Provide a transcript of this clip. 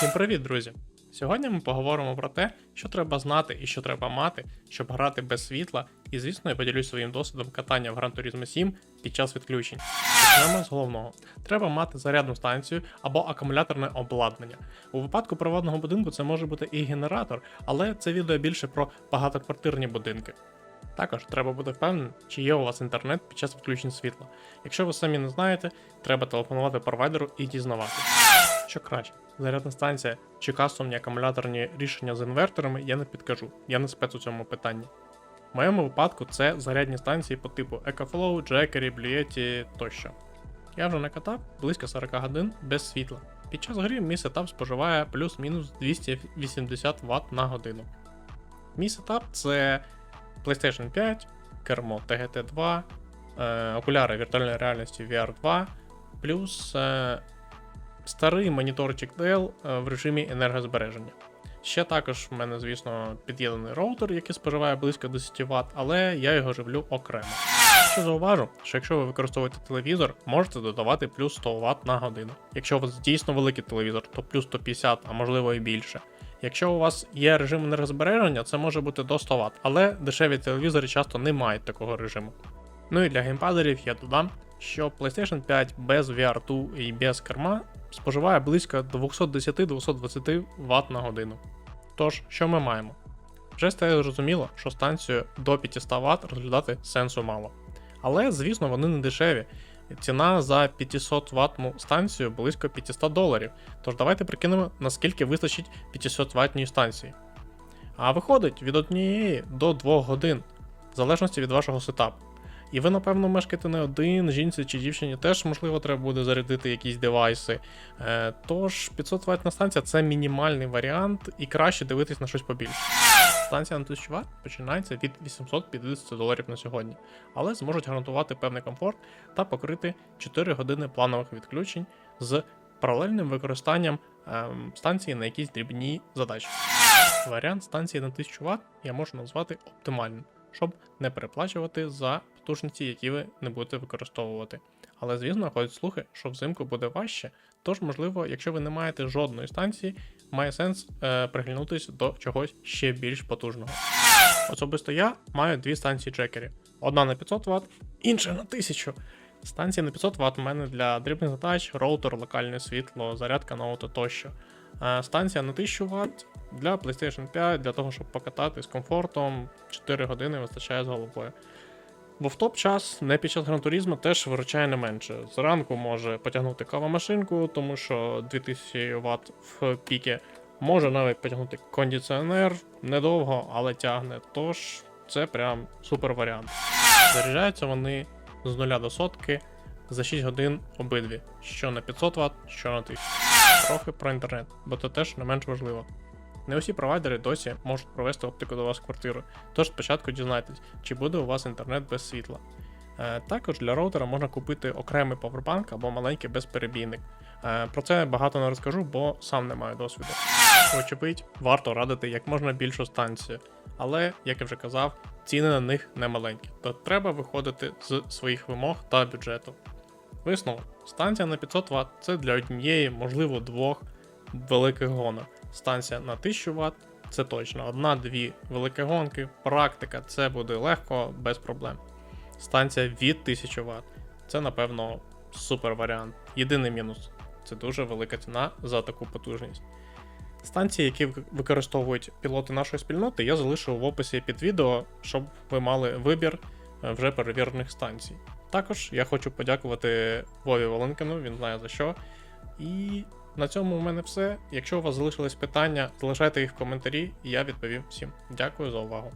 Всім привіт, друзі! Сьогодні ми поговоримо про те, що треба знати і що треба мати, щоб грати без світла, і звісно, я поділюсь своїм досвідом катання в Gran Turismo 7 під час відключень. Почнемо з головного: треба мати зарядну станцію або акумуляторне обладнання. У випадку приватного будинку це може бути і генератор, але це відео більше про багатоквартирні будинки. Також треба бути впевненим, чи є у вас інтернет під час відключень світла. Якщо ви самі не знаєте, треба телефонувати провайдеру і дізнаватися. Що краще, зарядна станція чи кастомні акумуляторні рішення з інверторами, я не підкажу, я не спец у цьому питанні. В моєму випадку це зарядні станції по типу EcoFlow, Jackery, Blietti тощо. Я вже накатав близько 40 годин без світла. Під час гри мій сетап споживає плюс-мінус 280 Вт на годину. Мій сетап це PlayStation 5, кермо TGT 2, е, окуляри віртуальної реальності VR 2, плюс е, старий моніторчик Dell е, в режимі енергозбереження. Ще також в мене, звісно, під'єднаний роутер, який споживає близько 10 Вт, але я його живлю окремо. Ще зауважу, що якщо ви використовуєте телевізор, можете додавати плюс 100 Вт на годину. Якщо у вас дійсно великий телевізор, то плюс 150, а можливо і більше. Якщо у вас є режим енергозбереження, це може бути до 100 Вт, але дешеві телевізори часто не мають такого режиму. Ну і для геймпадерів я додам, що PlayStation 5 без VR2 і без керма споживає близько 210-220 Вт на годину. Тож, що ми маємо? Вже стає зрозуміло, що станцію до 500 Вт розглядати сенсу мало. Але, звісно, вони не дешеві. Ціна за 500 ваттну станцію близько 500 доларів. Тож давайте прикинемо, наскільки вистачить 500 ваттній станції. А виходить від 1 до 2 годин, в залежності від вашого сетапу. І ви, напевно, мешкаєте не один, жінці чи дівчині теж, можливо, треба буде зарядити якісь девайси. Е, Тож 500 ваттна станція це мінімальний варіант, і краще дивитись на щось побільше. Станція на 1000 Вт починається від 850 доларів на сьогодні, але зможуть гарантувати певний комфорт та покрити 4 години планових відключень з паралельним використанням ем, станції на якісь дрібні задачі. Варіант станції на 1000 Вт я можу назвати оптимальним, щоб не переплачувати за потужності, які ви не будете використовувати. Але, звісно, ходять слухи, що взимку буде важче, тож, можливо, якщо ви не маєте жодної станції, має сенс е, приглянутися до чогось ще більш потужного. Особисто я маю дві станції джекері: одна на 500 Вт, інша на 1000. Станції на 500 Вт у мене для дрібних задач, роутер, локальне світло, зарядка авто тощо. Е, Станція на 1000 Вт для PlayStation 5, для того, щоб покатати з комфортом, 4 години вистачає з головою. Бо в топ час, не під час грантуризму, теж виручає не менше. Зранку може потягнути кавомашинку, тому що 2000 Вт в піки. Може навіть потягнути кондиціонер недовго, але тягне. Тож це прям супер варіант. Заряджаються вони з 0 до сотки за 6 годин обидві, що на 500 Вт, що на 1000. Трохи про інтернет, бо це теж не менш важливо. Не усі провайдери досі можуть провести оптику до вас в квартиру, тож спочатку дізнайтесь, чи буде у вас інтернет без світла. Е, також для роутера можна купити окремий павербанк або маленький безперебійник. Е, про це багато не розкажу, бо сам не маю досвіду. Очевидь, варто радити як можна більшу станцію, але, як я вже казав, ціни на них не маленькі, то треба виходити з своїх вимог та бюджету. Висновок: станція на 500 Вт це для однієї, можливо, двох великих гонок. Станція на 1000 Вт це точно одна-дві великі гонки, практика це буде легко, без проблем. Станція від 1000 Вт це, напевно, супер варіант. Єдиний мінус це дуже велика ціна за таку потужність. Станції, які використовують пілоти нашої спільноти, я залишу в описі під відео, щоб ви мали вибір е, вже перевірених станцій. Також я хочу подякувати Вові Валенкину, він знає за що. І на цьому у мене все. Якщо у вас залишились питання, залишайте їх в коментарі, і я відповім всім. Дякую за увагу.